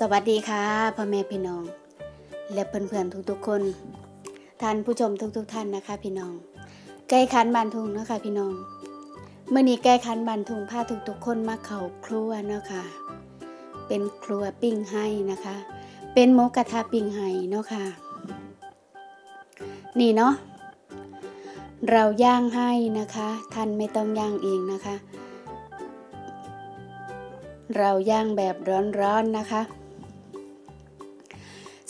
สวัสดีค่ะพ่อแม่พี่น้อง และเพื่อนๆทุกๆคน ท่านผู้ชมทุกๆท่านนะคะ พี่น้องใกล้คันบานทุงเนาะคะพี่น้องเมื่อนี้ใกล้คันบานทุงพาทุกๆคนมาเข้าครัวเนาะค่ะเป็นครัวปิ้งไห้นะคะ เป็นหมูกระทะปิ้งไห้เนาะค่ะนี่เนาะเราย่างให้นะคะ ท่านไม่ต้องย่างเองนะคะ เราย่างแบบร้อนๆนะคะ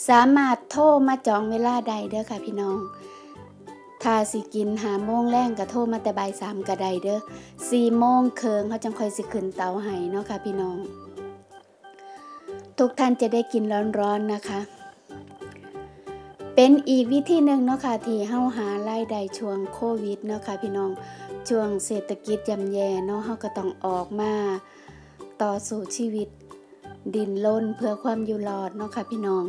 สามารถโทรมาจองเวลาใดเด้อค่ะพี่น้องถ้าสิกินหาโมงแรงก็โทรมาแต่บ่ายสามก็ได้เด้อสี่โมงเคิงเขาจังคอยสิขึ้นเตาให้เนาะค่ะพี่น้อง ทุกท่านจะได้กินร้อนๆนะคะ เป็นอีกวิธีหนึ่งเนาะค่ะที่เฮาหารายได้ช่วงโควิดเนาะค่ะพี่น้องช่วงเศรษฐกิจย่ำแย่เนาะเฮาก็ต้องออกมาต่อสู้ชีวิตดินล้นเพื่อความอยู่รอดเนาะค่ะพี่น้อง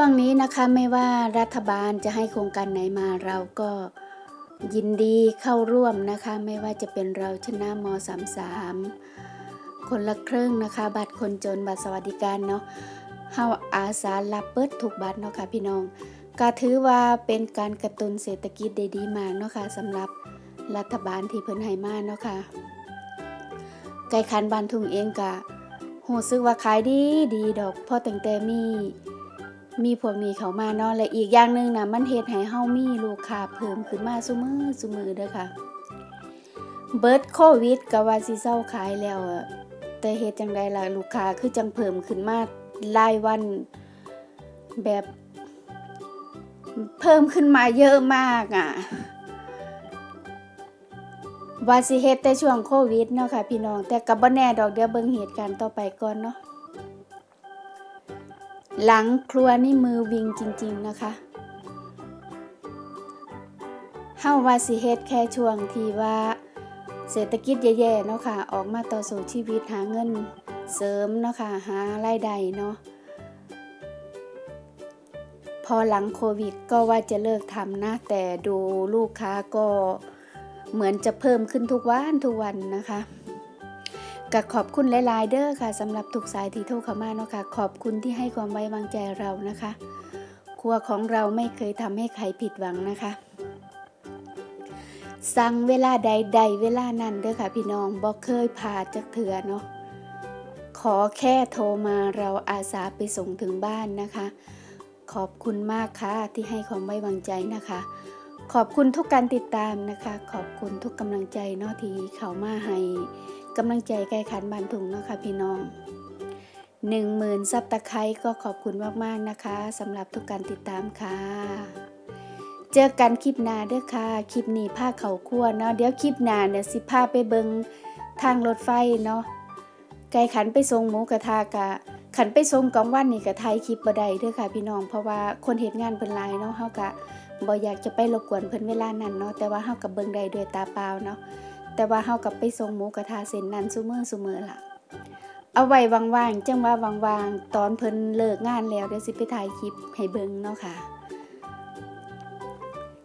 ช่วงนี้นะคะไม่ว่ารัฐบาลจะให้โครงการไหนมาเราก็ยินดีเข้าร่วมนะคะ ไม่ว่าจะเป็นเราชนะม33คนละครึ่งนะคะ บัตรคนจนบัตรสวัสดิการเนาะเฮาอาสารับเปิดถูกบัตรเนาะค่ะพี่น้องก็ถือว่าเป็นการกระตุ้นเศรษฐกิจได้ดีมากเนาะค่ะสำหรับรัฐบาลที่เพิ่นให้มาเนาะค่ะไก่คันบานทุ่งเองก็หูซึกว่าขายดีดีดอกพราะตั้งแต่มี มีพวกนี้เขามาเนาะและอีกอย่างหนึ่งนะมันเฮ็ดให้เฮามีลูกค้าเพิ่มขึ้นมาซุมือซุมือเด้อค่ะ เบิร์ดโควิดก็ว่าสิเศร้าขายแล้วแต่เฮ็ดจังไดล่ะลูกค้าคือจังเพิ่มขึ้นมารายวันแบบเพิ่มขึ้นมาเยอะมากอะว่าสิเฮ็ดแต่ช่วงโควิดเนาะค่ะพี่น้องแต่ก็บ่แน่ดอกเดี๋ยวเบิ่งเหตุการณ์ต่อไปก่อนเนาะ หลังครัวนี่มือวิงจริง ๆนะคะเฮาว่าสิเฮ็ดแค่ช่วงที่ว่าเศรษฐกิจแย่ๆเนาะค่ะ ออกมาต่อสู้ชีวิตหาเงินเสริมเนาะค่ะหารายได้เนาะพอหลังโควิดก็ว่าจะเลิกทำนะ แต่ดูลูกค้าก็เหมือนจะเพิ่มขึ้นทุกวันทุกวันนะคะ ก็ขอบคุณหลายๆเด้อค่ะสำหรับทุกสายที่โทรเข้ามาเนาะค่ะ ขอบคุณที่ให้ความไว้วางใจเรานะคะ ครัวของเราไม่เคยทำให้ใครผิดหวังนะคะ สั่งเวลาใดใดเวลานั้นเด้อค่ะ พี่น้องบอกเคยผ่าจากเถื่อเนาะขอแค่โทรมาเราอาสาไปส่งถึงบ้านนะคะ ขอบคุณมากค่ะที่ให้ความไว้วางใจนะคะ ขอบคุณทุกการติดตามนะคะ ขอบคุณทุกกำลังใจเนาะที่เขามาให้ กำลังใจแก้ขันบานถุงเนาะค่ะพี่น้องหนึ่งหมื่นซับตะไคร้ก็ขอบคุณมากๆนะคะสำหรับทุกการติดตามค่ะ เจอกันคลิปหน้าเด้อค่ะ คลิปนี้ผ้าเขาคั่วเนาะเดี๋ยวคลิปหน้าเนี่ยสิพาไปเบิงทางรถไฟเนาะไก่ขันไปส่งหมูกระทากะ ขันไปส่งกลางวันนี่กะไทยคลิปบ่ได้เด้อค่ะพี่น้องเพราะว่าคนเฮ็ดงานเพิ่นหลายเนาะเฮากะบ่อยากจะไปรบกวนเพิ่นเวลานั้นเนาะแต่ว่าเฮากับเบิงได้ด้วยตาเปล่าเนาะ แต่ว่าเฮากับไปส่งหมูกระทะเส้นนั้นซุมื้อซุมื้อล่ะ เอาไว้ว่างๆจังว่าว่างๆ ตอนเพิ่นเลิกงานแล้วเดี๋ยวสิไปถ่ายคลิปให้เบิ่งเนาะค่ะ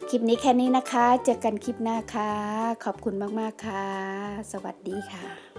คลิปนี้แค่นี้นะคะ เจอกันคลิปหน้าค่ะ ขอบคุณมากๆค่ะ สวัสดีค่ะ